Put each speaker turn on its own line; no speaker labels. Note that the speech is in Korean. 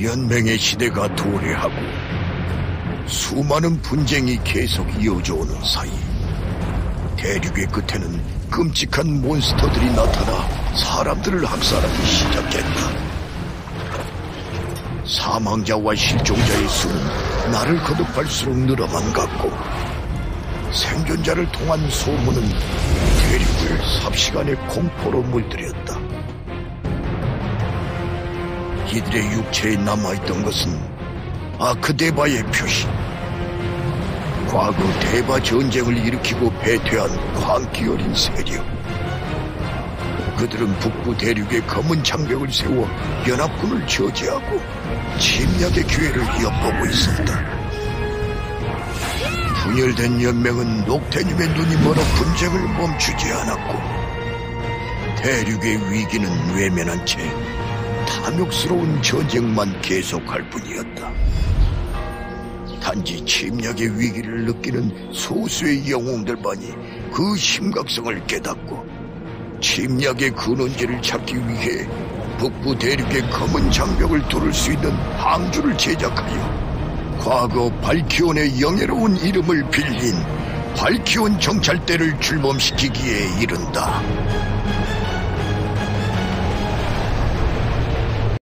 연맹의 시대가 도래하고 수많은 분쟁이 계속 이어져 오는 사이 대륙의 끝에는 끔찍한 몬스터들이 나타나 사람들을 학살하기 시작했다. 사망자와 실종자의 수는 날을 거듭할수록 늘어만 갔고 생존자를 통한 소문은 대륙을 삽시간의 공포로 물들였다. 이들의 육체에 남아있던 것은 아크데바의 표시. 과거 대바 전쟁을 일으키고 배퇴한 광기 어린 세력. 그들은 북부 대륙에 검은 장벽을 세워 연합군을 저지하고 침략의 기회를 엿보고 있었다. 분열된 연맹은 녹태님의 눈이 멀어 분쟁을 멈추지 않았고 대륙의 위기는 외면한 채 탐욕스러운 전쟁만 계속할 뿐이었다. 단지 침략의 위기를 느끼는 소수의 영웅들만이 그 심각성을 깨닫고 침략의 근원지를 찾기 위해 북부 대륙의 검은 장벽을 뚫을 수 있는 항주를 제작하여 과거 발키온의 영예로운 이름을 빌린 발키온 정찰대를 출범시키기에 이른다.